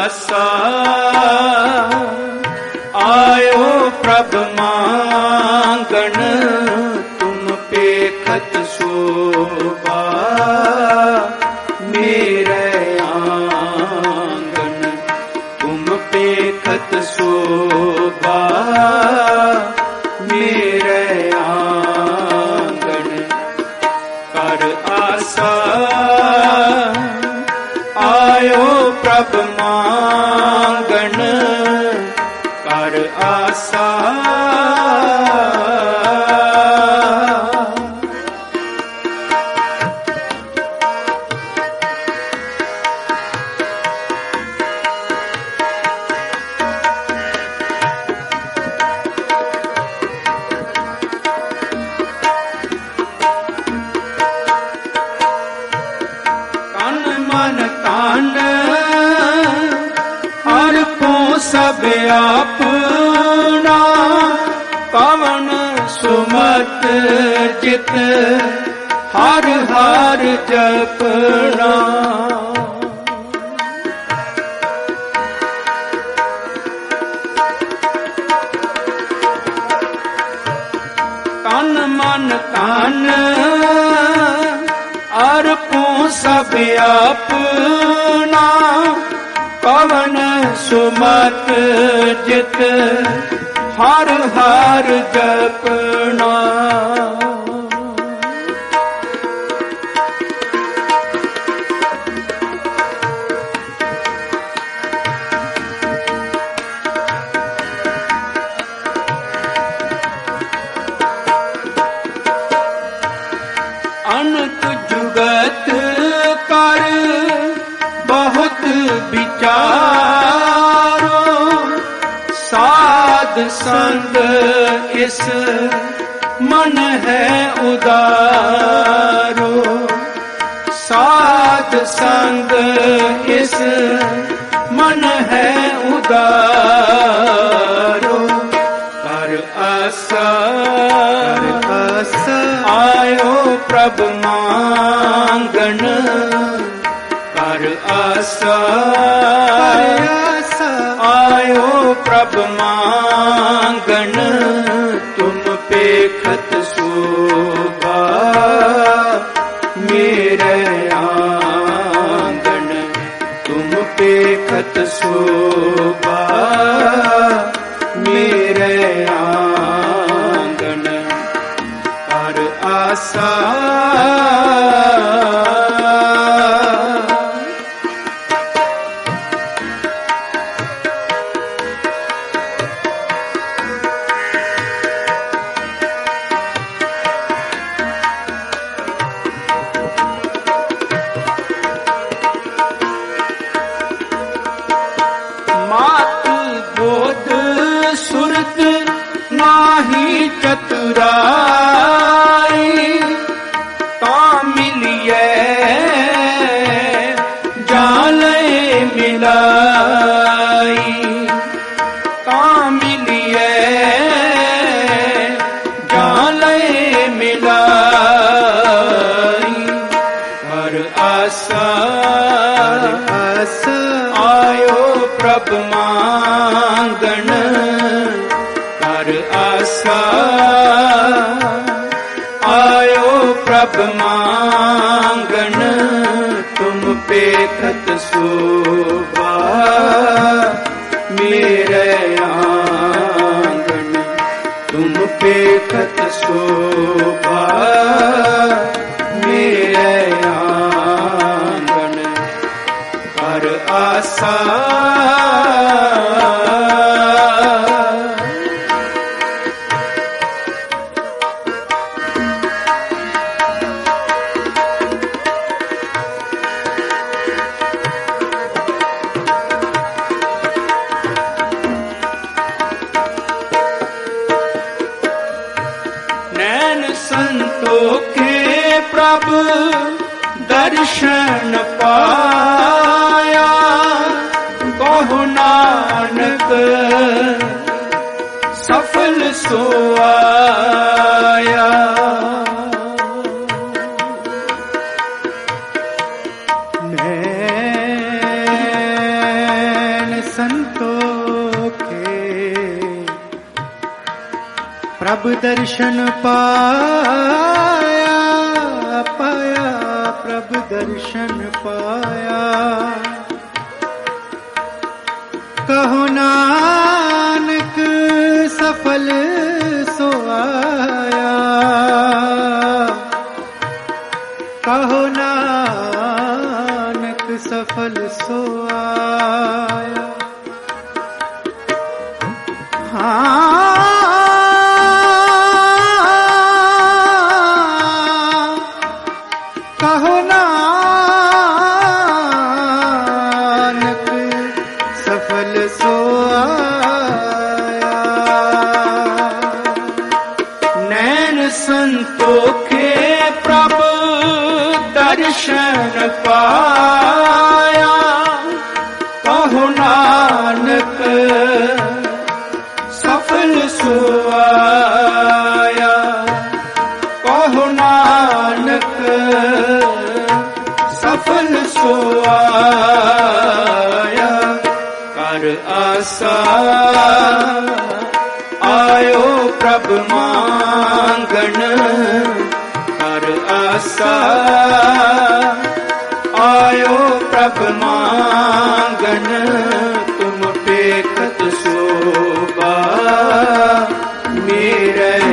ਆਸਾ ਆਇਓ ਪ੍ਰਭ ਮੰਗਣ ਤੁਮ ਪੇਖਤ ਸੋਭਾ ਮੇਰੇ ਆਂਗਨ ਤੁਮ ਪੇਖਤ ਸੋਭਾ ਮੇਰੇ ਆਂਗਨ ਕਰ ਆਸਾ ਆਇਓ ਪ੍ਰਭ ਆਪਣਾ ਕਵਨ ਸੁਮਤ ਜਿਤ ਹਰ ਹਰ ਜਪਣਾ। ਤਨ ਮਨ ਤਨ ਅਰਪੋ ਸਭ ਆਪਣਾ ਸੁਮਤ ਜਿਤ ਹਰ ਹਰ ਜਪਣਾ। ਅਨੰਤ ਜੁਗਤ ਸੰਗ ਇਸ ਮਨ ਹੈ ਉਦਾਰੋ। ਸਾਧ ਸੰਗ ਇਸ ਮਨ ਹੈ ਉਦਾਰੋ। ਕਰ ਆਸਾ ਆਇਓ ਪ੍ਰਭ ਮੰਗਣ। ਕਰ ਆਸਾ ਆਇਓ ਪ੍ਰਭ ਮੰਗਣ ਪੇਖਤ ਸੋਭਾ ਕਰ ਆਸਾ। ਆਇਓ ਪ੍ਰਭ ਮੰਗਣ, ਤੁਮ ਪੇਖਤ ਸੋਭਾ। ਮੇਰੇ ਆਂਗਣ, ਤੁਮ ਪੇਖਤ ਸੋਭਾ। ਮੇਰੇ ਆਂਗਣ, ਹਰ ਆਸਾ। ਦਰਸ਼ਨ ਪਾਇਆ। ਕਹੋ ਨਾਨਕ ਸਫਲ ਸੋਆਇਆ। ਸੰਤੋਖੇ ਪ੍ਰਭ ਦਰਸ਼ਨ ਪਾਇਆ ਪਾਇਆ। ਪ੍ਰਭ ਦਰਸ਼ਨ ਪਾਇਆ। ਕਹੋ ਨਾਨਕ ਪਾਇਆ। ਕਹੋ ਨਾਨਕ, ਸਫਲ ਸੁਆਇਆ। ਕਹੋ ਨਾਨਕ, ਸਫਲ ਸੁਆਇਆ। ਕਰ ਆਸਾ, ਆਇਓ ਪ੍ਰਭ ਮੰਗਣ। ਕਰ ਆਸਾ ਪ੍ਰਭ ਮੰਗਣ ਤੁਮ ਟੇਕਤ ਸੋਬਾ ਮੇਰੇ